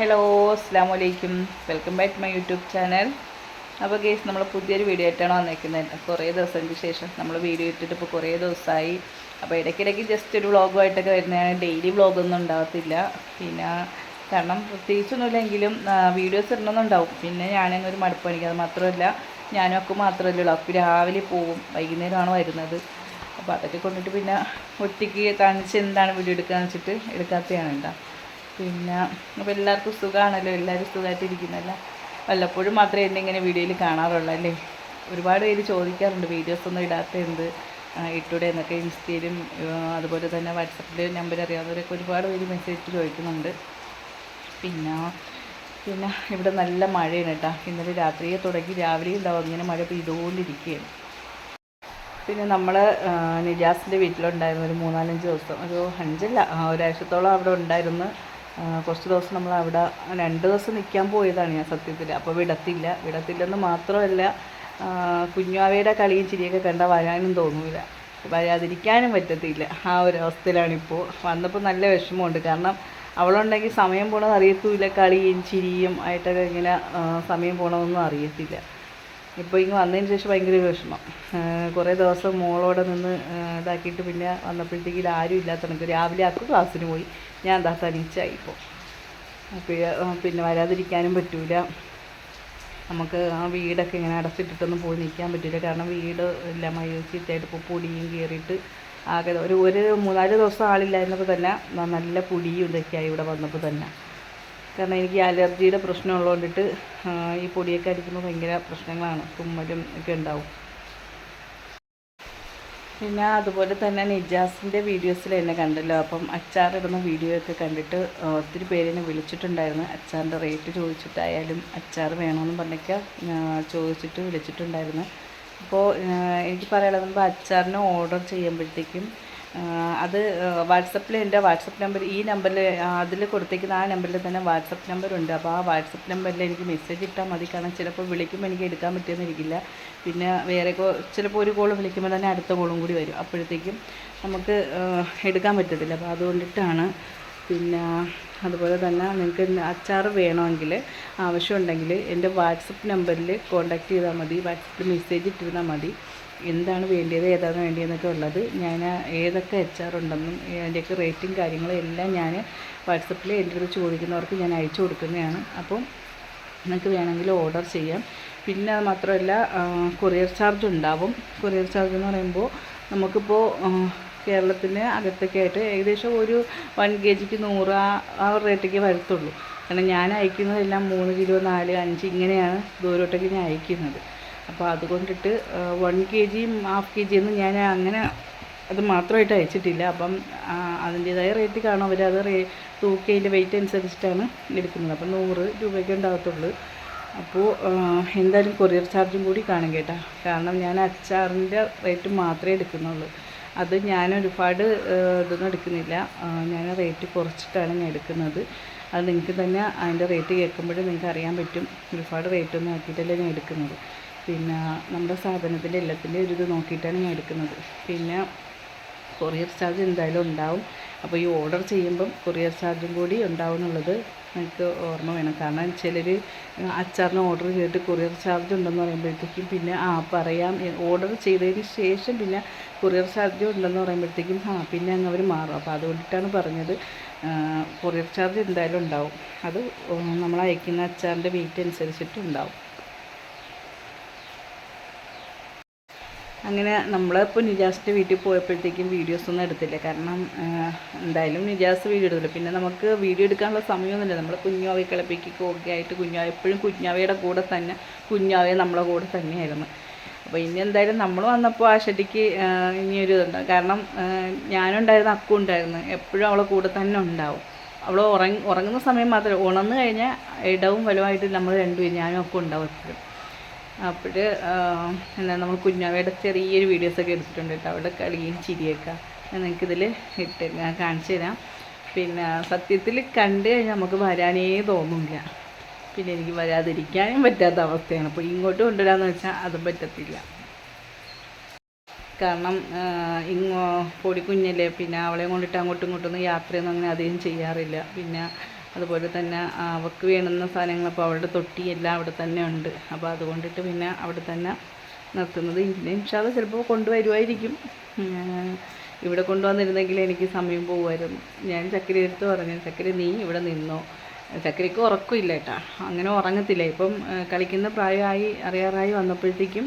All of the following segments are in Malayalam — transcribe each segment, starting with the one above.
ഹലോ അസ്സാം വലൈക്കും welcome back to my YouTube channel അപ്പോൾ ഗേസ് നമ്മൾ പുതിയൊരു വീഡിയോ ആയിട്ടാണ് വന്നേക്കുന്നത്. കുറേ ദിവസത്തിന് ശേഷം നമ്മൾ വീഡിയോ ഇട്ടിട്ട് ഇപ്പോൾ കുറേ ദിവസമായി അപ്പോൾ ഇടയ്ക്കിടയ്ക്ക് ജസ്റ്റ് ഒരു വ്ളോഗുമായിട്ടൊക്കെ വരുന്നതാണ്. ഡെയിലി വ്ളോഗൊന്നും ഉണ്ടാകത്തില്ല. പിന്നെ കാരണം പ്രത്യേകിച്ചൊന്നുമില്ലെങ്കിലും വീഡിയോസ് ഇടണമെന്നുണ്ടാവും പിന്നെ ഞാനങ്ങ് ഒരു മടുപ്പണിക്ക്. അത് മാത്രമല്ല ഞാനും ഒക്കെ മാത്രമല്ലേ ഉള്ളൂ. അപ്പോൾ രാവിലെ പോവും. വൈകുന്നേരമാണ് വരുന്നത്. അപ്പോൾ അതൊക്കെ കൊണ്ടിട്ട് പിന്നെ ഒറ്റയ്ക്ക് കാണിച്ച് എന്താണ് വീഡിയോ എടുക്കാന്ന് വെച്ചിട്ട് എടുക്കാത്തതാണ് ഉണ്ടാ പിന്നെ അപ്പോൾ എല്ലാവർക്കും സുഖമാണല്ലോ എല്ലാവരും സുഖമായിട്ടിരിക്കുന്നല്ല വല്ലപ്പോഴും മാത്രമേ എന്നെ ഇങ്ങനെ വീഡിയോയിൽ കാണാറുള്ളൂ അല്ലേ? ഒരുപാട് പേര് ചോദിക്കാറുണ്ട് വീഡിയോസ് ഒന്നും ഇടാത്ത എന്ത്? ഇട്ടൂടെ? എന്നൊക്കെ ഇൻസ്റ്റയിലും അതുപോലെ തന്നെ വാട്സപ്പിൽ നമ്പർ അറിയാവുന്നവരൊക്കെ ഒരുപാട് പേര് മെസ്സേജ് ചോദിക്കുന്നുണ്ട്. പിന്നെ പിന്നെ ഇവിടെ നല്ല മഴയാണ് കേട്ടോ. ഇന്നലെ രാത്രിയെ തുടങ്ങി രാവിലെ ഉണ്ടാവും. ഇങ്ങനെ മഴ പെയ്തുകൊണ്ടിരിക്കുകയാണ്. പിന്നെ നമ്മൾ നിജാസിന്റെ വീട്ടിലുണ്ടായിരുന്നു ഒരു മൂന്നാലഞ്ച് ദിവസം ഒരു അഞ്ചല്ല ഒരാഴ്ചത്തോളം അവിടെ ഉണ്ടായിരുന്നു. കുറച്ച് ദിവസം നമ്മൾ അവിടെ രണ്ട് ദിവസം നിൽക്കാൻ പോയതാണ് ഞാൻ സത്യത്തിൽ. അപ്പോൾ വിടത്തില്ല. വിടത്തില്ലെന്ന് മാത്രമല്ല കുഞ്ഞാവയുടെ കളിയും ചിരിയൊക്കെ കണ്ടാൽ വരാനും തോന്നൂല. വരാതിരിക്കാനും പറ്റത്തില്ല. ആ ഒരു അവസ്ഥയിലാണിപ്പോൾ. വന്നപ്പോൾ നല്ല വിഷമമുണ്ട്. കാരണം അവളുണ്ടെങ്കിൽ സമയം പോണത് അറിയത്തുമില്ല കളിയും ചിരിയും ആയിട്ടൊക്കെ ഇങ്ങനെ സമയം പോണതൊന്നും അറിയത്തില്ല. ഇപ്പോൾ ഇങ്ങ് വന്നതിന് ശേഷം ഭയങ്കര വിഷമം. കുറേ ദിവസം മോളോടെ നിന്ന് ഇതാക്കിയിട്ട് പിന്നെ വന്നപ്പോഴത്തേക്കും ആരും ഇല്ലാത്ത രാവിലെ ആക്കും ക്ലാസ്സിന് പോയി. ഞാൻ എന്താ തനിച്ചായി ഇപ്പോൾ പിന്നെ വരാതിരിക്കാനും പറ്റൂല. നമുക്ക് ആ വീടൊക്കെ ഇങ്ങനെ അടച്ചിട്ടിട്ടൊന്നും പോയി നിൽക്കാൻ പറ്റില്ല കാരണം വീട് എല്ലാം മഴച്ചിട്ടായിട്ട് ഇപ്പോൾ പൊടിയും കയറിയിട്ട് ആകെ ഒരു ഒരു മൂന്നാൽ ദിവസം ആളില്ലായിരുന്നപ്പോൾ തന്നെ നല്ല പൊടിയും ഇതൊക്കെയായി ഇവിടെ വന്നപ്പോൾ തന്നെ. കാരണം എനിക്ക് അലർജിയുടെ പ്രശ്നം ഉള്ളതുകൊണ്ടിട്ട് കൊണ്ടിട്ട് ഈ പൊടിയൊക്കെ അടിക്കുമ്പോൾ ഭയങ്കര പ്രശ്നങ്ങളാണ്. തുമ്മലും ഒക്കെ ഉണ്ടാവും. പിന്നെ അതുപോലെ തന്നെ നിജാസിന്റെ വീഡിയോസിൽ എന്നെ കണ്ടല്ലോ. അപ്പം അച്ചാറിടുന്ന വീഡിയോ ഒക്കെ കണ്ടിട്ട് ഒത്തിരി പേര് എന്നെ വിളിച്ചിട്ടുണ്ടായിരുന്നു. അച്ചാറിന്റെ റേറ്റ് ചോദിച്ചിട്ടായാലും അച്ചാർ വേണമെന്ന് പറഞ്ഞൊക്കെ ചോദിച്ചിട്ട് വിളിച്ചിട്ടുണ്ടായിരുന്നു. അപ്പോൾ എനിക്ക് പറയാനുള്ളത് അച്ചാറിന് ഓർഡർ ചെയ്യുമ്പോഴത്തേക്കും അത് വാട്സപ്പിൽ എന്റെ വാട്സപ്പ് നമ്പർ ഈ നമ്പറിൽ അതിൽ കൊടുത്തേക്കുന്ന ആ നമ്പറിൽ തന്നെ വാട്സപ്പ് നമ്പറുണ്ട്. അപ്പോൾ ആ വാട്സപ്പ് നമ്പറിൽ എനിക്ക് മെസ്സേജ് ഇട്ടാൽ മതി. കാരണം ചിലപ്പോൾ വിളിക്കുമ്പോൾ എനിക്ക് എടുക്കാൻ പറ്റുമെന്നിരിക്കില്ല പിന്നെ വേറെ ചിലപ്പോൾ ഒരു കോൾ വിളിക്കുമ്പോൾ തന്നെ അടുത്ത കോളും കൂടി വരും. അപ്പോഴത്തേക്കും നമുക്ക് എടുക്കാൻ പറ്റത്തില്ല. അപ്പോൾ അതുകൊണ്ടിട്ടാണ്. പിന്നെ അതുപോലെ തന്നെ നിങ്ങൾക്ക് അച്ചാർ വേണമെങ്കിൽ ആവശ്യമുണ്ടെങ്കിൽ എന്റെ വാട്സപ്പ് നമ്പറിൽ കോൺടാക്റ്റ് ചെയ്താൽ മതി. വാട്സപ്പിൽ മെസ്സേജ് ഇട്ടിരുന്നാൽ മതി. എന്താണ് വേണ്ടിയത് ഏതാണ് വേണ്ടിയതെന്നൊക്കെ ഉള്ളത് ഞാൻ ഏതൊക്കെ അച്ചാറുണ്ടെന്നും അതിന്റെയൊക്കെ റേറ്റും കാര്യങ്ങളും എല്ലാം ഞാൻ വാട്സപ്പിൽ എന്റെ അടുത്ത് ചോദിക്കുന്നവർക്ക് ഞാൻ അയച്ചു കൊടുക്കുന്നതാണ്. അപ്പം നിങ്ങൾക്ക് വേണമെങ്കിൽ ഓർഡർ ചെയ്യാം. പിന്നെ അത് മാത്രമല്ല കൊറിയർ ചാർജ് ഉണ്ടാവും. കൊറിയർ ചാർജ് എന്ന് പറയുമ്പോൾ നമുക്കിപ്പോൾ കേരളത്തിന് അകത്തൊക്കെ ആയിട്ട് ഏകദേശം ഒരു വൺ കെ ജിക്ക് നൂറ് ആ റേറ്റൊക്കെ വരത്തുള്ളൂ. കാരണം ഞാൻ അയക്കുന്നതെല്ലാം മൂന്ന് കിലോ നാല് അഞ്ച് ഇങ്ങനെയാണ് ദൂരോട്ടേക്ക് ഞാൻ അയക്കുന്നത്. അപ്പോൾ അതുകൊണ്ടിട്ട് വൺ കെ ജിയും ഹാഫ് കെ ജിയൊന്നും ഞാൻ അങ്ങനെ അത് മാത്രമായിട്ട് അയച്ചിട്ടില്ല. അപ്പം അതിന്റേതായ റേറ്റ് കാണും. അവർ അത് റേ തൂക്കയിന്റെ വെയിറ്റ് അനുസരിച്ചിട്ടാണ് എടുക്കുന്നത്. അപ്പം നൂറ് രൂപയ്ക്ക് ഉണ്ടാകത്തുള്ളൂ. അപ്പോൾ എന്തായാലും കൊറിയർ ചാർജും കൂടി കാണും കേട്ടോ. കാരണം ഞാൻ അച്ചാറിന്റെ റേറ്റ് മാത്രമേ എടുക്കുന്നുള്ളൂ. അത് ഞാൻ ഒരുപാട് ഇതൊന്നും എടുക്കുന്നില്ല. ഞാൻ റേറ്റ് കുറച്ചിട്ടാണ് ഞാൻ എടുക്കുന്നത്. അത് നിങ്ങൾക്ക് തന്നെ അതിന്റെ റേറ്റ് കേൾക്കുമ്പോഴും നിങ്ങൾക്ക് അറിയാൻ പറ്റും. ഒരുപാട് റേറ്റൊന്നും ആക്കിയിട്ടല്ല ഞാൻ എടുക്കുന്നത്. പിന്നെ നമ്മുടെ സാധനത്തിന്റെ എല്ലാത്തിന്റെ ഒരു ഇത് നോക്കിയിട്ടാണ് ഞാൻ എടുക്കുന്നത്. പിന്നെ കൊറിയർ ചാർജ് എന്തായാലും ഉണ്ടാവും. അപ്പോൾ ഈ ഓർഡർ ചെയ്യുമ്പം കൊറിയർ ചാർജും കൂടി ഉണ്ടാവും എന്നുള്ളത് നിങ്ങൾക്ക് ഓർമ്മ വേണം. കാരണം ചിലർ അച്ചാറിന് ഓർഡർ ചെയ്തിട്ട് കൊറിയർ ചാർജ് ഉണ്ടെന്ന് പറയുമ്പോഴത്തേക്കും പിന്നെ ആ പറയാം. ഓർഡർ ചെയ്തതിന് ശേഷം പിന്നെ കൊറിയർ ചാർജ് ഉണ്ടെന്ന് പറയുമ്പോഴത്തേക്കും ആ പിന്നെ അങ്ങ് അവർ മാറും. അപ്പോൾ അതുകൊണ്ടിട്ടാണ് പറഞ്ഞത്. കൊറിയർ ചാർജ് എന്തായാലും ഉണ്ടാവും. അത് നമ്മൾ അയക്കുന്ന അച്ചാറിന്റെ വെയിറ്റ് അനുസരിച്ചിട്ട് അങ്ങനെ നമ്മളിപ്പോൾ നിജാസിന്റെ വീട്ടിൽ പോയപ്പോഴത്തേക്കും വീഡിയോസ് ഒന്നും എടുത്തില്ല. കാരണം എന്തായാലും നിജാസ് വീഡിയോ എടുത്തില്ല. പിന്നെ നമുക്ക് വീഡിയോ എടുക്കാനുള്ള സമയമൊന്നുമില്ല. നമ്മൾ കുഞ്ഞാവയെ കിളപ്പിക്കൊക്കെ ഒക്കെ ആയിട്ട് കുഞ്ഞാവ എപ്പോഴും കുഞ്ഞാവയുടെ കൂടെ തന്നെ കുഞ്ഞാവയെ നമ്മളെ കൂടെ തന്നെയായിരുന്നു. അപ്പോൾ ഇനി എന്തായാലും നമ്മൾ വന്നപ്പോൾ ആ ഷെഡിക്ക് ഇനിയൊരു ഇതുണ്ടാവും കാരണം ഞാനുണ്ടായിരുന്നു അക്കു ഉണ്ടായിരുന്നു. എപ്പോഴും അവളെ കൂടെ തന്നെ ഉണ്ടാവും. അവൾ ഉറങ്ങി ഉറങ്ങുന്ന സമയം മാത്രമേ ഉണർന്നു കഴിഞ്ഞാൽ ഇടവും വലുമായിട്ട് നമ്മൾ രണ്ടുപേരും ഞാനും ഒക്കെ ഉണ്ടാവും എപ്പോഴും. അപ്പോൾ എന്താ നമ്മൾ കുഞ്ഞാവയുടെ ചെറിയൊരു വീഡിയോസൊക്കെ എടുത്തിട്ടുണ്ട് കേട്ടോ. അവിടെ കളിയും ചിരിയൊക്കെ നിങ്ങൾക്കിതിൽ ഇട്ട് കാണിച്ചു തരാം. പിന്നെ സത്യത്തിൽ കണ്ടു കഴിഞ്ഞാൽ നമുക്ക് വരാനേ തോന്നില്ല. പിന്നെ എനിക്ക് വരാതിരിക്കാനും പറ്റാത്ത അവസ്ഥയാണ്. അപ്പോൾ ഇങ്ങോട്ട് കൊണ്ടുവരാമെന്ന് വെച്ചാൽ അതും പറ്റത്തില്ല. കാരണം ഇങ്ങോ പൊടിക്കുഞ്ഞല്ലേ പിന്നെ അവളെ കൊണ്ടിട്ട് അങ്ങോട്ടും ഇങ്ങോട്ടൊന്നും യാത്രയൊന്നും അങ്ങനെ അധികം ചെയ്യാറില്ല. പിന്നെ അതുപോലെ തന്നെ അവൾക്ക് വേണ്ടുന്ന സാധനങ്ങൾ അപ്പോൾ അവളുടെ തൊട്ടി എല്ലാം അവിടെ തന്നെ ഉണ്ട്. അപ്പോൾ അതുകൊണ്ടിട്ട് പിന്നെ അവിടെ തന്നെ നിർത്തുന്നത്. ഇനി ഇൻഷാല്ല ചിലപ്പോൾ കൊണ്ടുവരുമായിരിക്കും. ഇവിടെ കൊണ്ടുവന്നിരുന്നെങ്കിൽ എനിക്ക് സമയം പോകുമായിരുന്നു. ഞാൻ ചക്കരി എടുത്ത് പറഞ്ഞു ചക്കരി നീ ഇവിടെ നിന്നോ? ചക്കരയ്ക്ക് ഉറക്കമില്ല കേട്ടാ. അങ്ങനെ ഉറങ്ങത്തില്ല. ഇപ്പം കളിക്കുന്ന പ്രായമായി അറിയാറായി വന്നപ്പോഴത്തേക്കും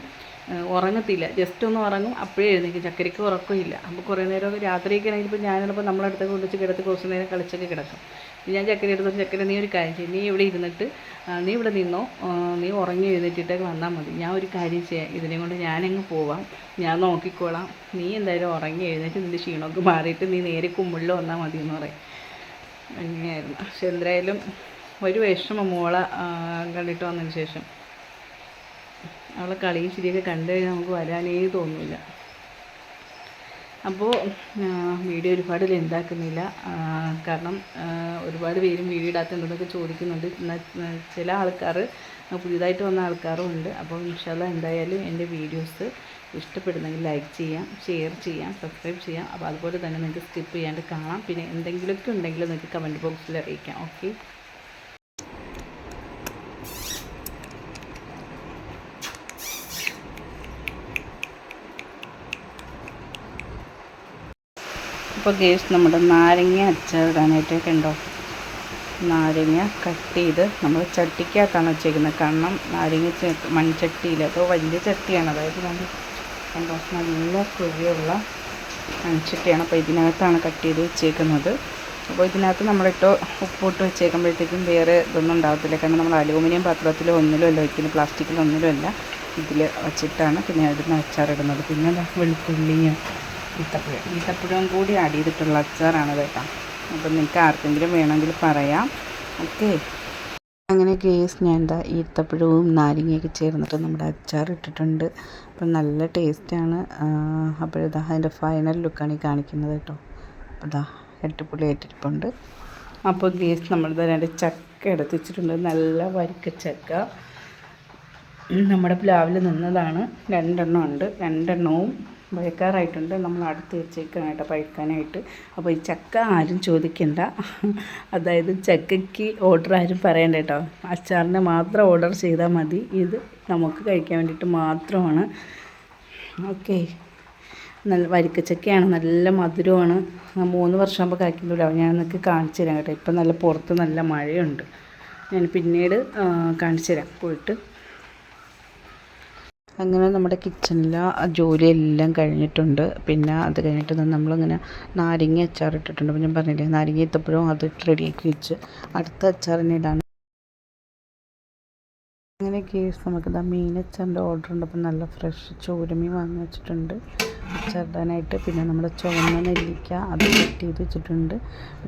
ഉറങ്ങത്തില്ല. ജസ്റ്റ് ഒന്ന് ഉറങ്ങും അപ്പോഴേ എഴുന്നേക്കും ചക്കരയ്ക്ക് ഉറക്കമില്ല. അപ്പോൾ കുറേ നേരം രാത്രിയൊക്കെ ആണെങ്കിൽ ഇപ്പോൾ ഞാനിപ്പോൾ നമ്മളടുത്ത് കൊണ്ടുവച്ച് കിടത്തി കുറച്ച് നേരം കളിച്ചൊക്കെ കിടക്കും. ഞാൻ ചക്കര എടുത്തു ചെക്കനെ നീ ഒരു കാര്യം ചെയ്യും. നീ ഇവിടെ ഇരുന്നിട്ട് നീ ഇവിടെ നിന്നോ. നീ ഉറങ്ങി എഴുന്നേറ്റിട്ടൊക്കെ വന്നാൽ മതി. ഞാൻ ഒരു കാര്യം ചെയ്യാം. ഇതിനെ കൊണ്ട് ഞാനങ്ങ് പോവാം. ഞാൻ നോക്കിക്കോളാം. നീ എന്തായാലും ഉറങ്ങി എഴുന്നേറ്റ് നിന്റെ ക്ഷീണമൊക്കെ മാറിയിട്ട് നീ നേരെ കുമ്പിളിൽ വന്നാൽ മതി എന്ന് പറയും. അങ്ങനെയായിരുന്നു. പക്ഷെ എന്തായാലും ഒരു വിഷമം മോളെ കണ്ടിട്ട് വന്നതിന് ശേഷം. അവളെ കളിയും ശരിയൊക്കെ കണ്ടു കഴിഞ്ഞാൽ നമുക്ക് വരാനേ തോന്നില്ല അപ്പോൾ വീഡിയോ ഒരുപാട് ലെന്താക്കുന്നില്ല കാരണം ഒരുപാട് പേരും വീഡിയോ ഇടാത്തുണ്ടെന്നൊക്കെ ചോദിക്കുന്നുണ്ട്. എന്നാൽ ചില ആൾക്കാർ പുതിയതായിട്ട് വന്ന ആൾക്കാരും ഉണ്ട്. അപ്പോൾ ഇൻഷാല്ല എന്തായാലും എന്റെ വീഡിയോസ് ഇഷ്ടപ്പെടുന്നെങ്കിൽ ലൈക്ക് ചെയ്യാം ഷെയർ ചെയ്യാം സബ്സ്ക്രൈബ് ചെയ്യാം. അപ്പോൾ അതുപോലെ തന്നെ നിങ്ങൾക്ക് സ്കിപ്പ് ചെയ്യാണ്ട് കാണാം. പിന്നെ എന്തെങ്കിലുമൊക്കെ ഉണ്ടെങ്കിൽ നിങ്ങൾക്ക് കമന്റ് ബോക്സിൽ അറിയിക്കാം. ഓക്കെ? അപ്പോൾ ഗേസ് നമ്മുടെ നാരങ്ങ അച്ചാറിടാനായിട്ടൊക്കെ ഉണ്ടോ? നാരങ്ങ കട്ട് ചെയ്ത് നമ്മൾ ചട്ടിക്കകത്താണ് വെച്ചേക്കുന്നത്. കാരണം നാരങ്ങ മൺചട്ടിയിൽ അപ്പോൾ വലിയ ചട്ടിയാണ്. അതായത് നമ്മൾ കണ്ടോ? നല്ല കുഴിയുള്ള മൺചട്ടിയാണ് അപ്പോൾ ഇതിനകത്താണ് കട്ട് ചെയ്ത് വെച്ചേക്കുന്നത്. അപ്പോൾ ഇതിനകത്ത് നമ്മളിട്ട് ഉപ്പിട്ട് വെച്ചേക്കുമ്പോഴത്തേക്കും വേറെ ഇതൊന്നും ഉണ്ടാകത്തില്ല കാരണം നമ്മൾ അലൂമിനിയം പാത്രത്തിലോ ഒന്നിലോ അല്ല വയ്ക്കുന്നത് പ്ലാസ്റ്റിക്കിലോ ഒന്നിലും അല്ല ഇതിൽ വച്ചിട്ടാണ് പിന്നെ അതിന് അച്ചാറിടുന്നത്. പിന്നെ വെളുത്തുള്ളിയും ഈത്തപ്പഴം. ഈത്തപ്പഴവും കൂടി ആഡ് ചെയ്തിട്ടുള്ള അച്ചാറാണ് കേട്ടോ. അപ്പം നിങ്ങൾക്ക് ആർക്കെങ്കിലും വേണമെങ്കിൽ പറയാം. ഓക്കെ. അങ്ങനെ കേസ് ഞാൻ എന്താ ഈത്തപ്പഴവും നാരങ്ങയൊക്കെ ചേർന്നിട്ട് നമ്മുടെ അച്ചാർ ഇട്ടിട്ടുണ്ട്. അപ്പം നല്ല ടേസ്റ്റാണ്. അപ്പോഴിതാ അതിന്റെ ഫൈനൽ ലുക്കാണ് ഈ കാണിക്കുന്നത് കേട്ടോ. അപ്പോൾ ഇതാ എട്ടുപുളി ഏറ്റിരിപ്പുണ്ട് അപ്പോൾ ഗേസ് നമ്മൾ തന്നെ ചക്ക എടുത്ത് വെച്ചിട്ടുണ്ട്. നല്ല വരിക്ക ചക്ക. നമ്മുടെ പ്ലാവിൽ നിന്നതാണ്. രണ്ടെണ്ണം ഉണ്ട്. രണ്ടെണ്ണവും വയക്കാറായിട്ടുണ്ട് നമ്മൾ അടുത്ത് വെച്ചേക്കാണ് കേട്ടോ പഴുക്കാനായിട്ട്. അപ്പോൾ ഈ ചക്ക ആരും ചോദിക്കണ്ട. അതായത് ചക്കയ്ക്ക് ഓർഡർ ആരും പറയണ്ട കേട്ടോ. അച്ചാറിന് മാത്രം ഓർഡർ ചെയ്താൽ മതി. ഇത് നമുക്ക് കഴിക്കാൻ വേണ്ടിയിട്ട് മാത്രമാണ്. ഓക്കെ. നല്ല വരിക്കച്ചക്കയാണ് നല്ല മധുരമാണ്. മൂന്ന് മൂന്ന് വർഷമാകുമ്പോൾ കായ്ക്കുന്നില്ല ഞാൻ നിങ്ങൾക്ക് കാണിച്ചു തരാം കേട്ടോ. ഇപ്പം നല്ല പുറത്ത് നല്ല മഴയുണ്ട്. ഞാൻ പിന്നീട് കാണിച്ചു തരാം. പോയിട്ട്. അങ്ങനെ നമ്മുടെ കിച്ചണിലെ ജോലിയെല്ലാം കഴിഞ്ഞിട്ടുണ്ട്. പിന്നെ അത് കഴിഞ്ഞിട്ട് നമ്മളിങ്ങനെ നാരങ്ങ അച്ചാർ ഇട്ടിട്ടുണ്ട്. ഞാൻ പറഞ്ഞില്ലേ നാരങ്ങ ഇത്തപ്പോഴും അത് റെഡിയാക്കി വെച്ച് അടുത്ത അച്ചാറിന് ഇടാൻ. അങ്ങനെ കേസ് നമുക്ക് ഇതാ മീൻ അച്ചാറിന്റെ ഓർഡർ ഉണ്ട്. അപ്പം നല്ല ഫ്രഷ് ചോരമീൻ വാങ്ങി വെച്ചിട്ടുണ്ട്. അച്ചാറിടാനായിട്ട് പിന്നെ നമ്മുടെ ചുവന്ന നെല്ലിക്ക അത് കട്ട് ചെയ്ത് വെച്ചിട്ടുണ്ട്.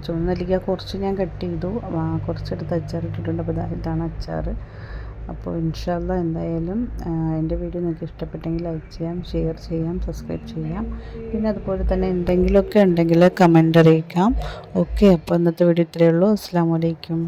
ചുവന്ന നെല്ലിക്ക കുറച്ച് ഞാൻ കട്ട് ചെയ്തു. കുറച്ചെടുത്ത് അച്ചാർ ഇട്ടിട്ടുണ്ട് അപ്പോൾ ഇതാ ഇതാണ് അച്ചാർ അപ്പോൾ ഇൻഷാല്ല എന്തായാലും എന്റെ വീഡിയോ നിങ്ങൾക്ക് ഇഷ്ടപ്പെട്ടെങ്കിൽ ലൈക്ക് ചെയ്യാം ഷെയർ ചെയ്യാം സബ്സ്ക്രൈബ് ചെയ്യാം. പിന്നെ അതുപോലെ തന്നെ എന്തെങ്കിലുമൊക്കെ ഉണ്ടെങ്കിൽ കമന്റ് അറിയിക്കാം. ഓക്കെ അപ്പോൾ ഇന്നത്തെ വീഡിയോ ഇത്രയേ ഉള്ളൂ. അസ്സാം വലൈക്കും